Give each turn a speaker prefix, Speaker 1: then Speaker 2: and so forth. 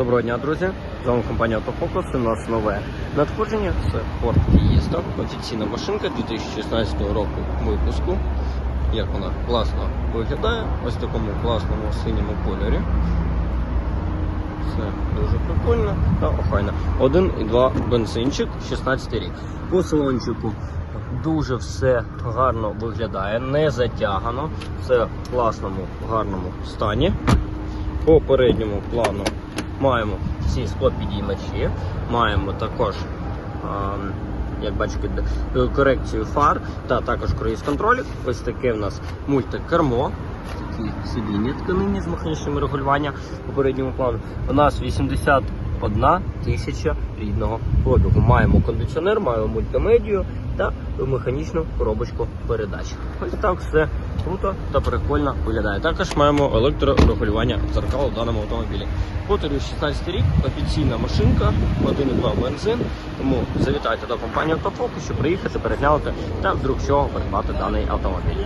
Speaker 1: Доброго дня, друзі! З вами компанія Автофокус. У нас нове надходження. Це Ford Fiesta. Офіційна машинка 2016 року випуску. Як вона класно виглядає. Ось в такому класному синьому кольорі. Все дуже прикольно та охайно. 1,2 бензинчик, 16 рік. По салончику дуже все гарно виглядає, не затягано. Все в класному, гарному стані. По передньому плану маємо всі склопідіймачі, маємо також, як бачите, корекцію фар та також круїз контроль. Ось таке в нас мультикермо. Такі сидіння тканині з механічним регулюванням по передньому плану. У нас 81 тисяча рідного пробігу. Маємо кондиціонер, маємо мультимедію та механічну коробочку передач. Ось так все круто та прикольно виглядає. Також маємо електрорегулювання дзеркал в даному автомобілі. Повторюю, 16 рік, офіційна машинка, 1,2 бензин. Тому завітайте до компанії Автофокус, щоб приїхати, переглянути та вдруг чого придбати даний автомобіль.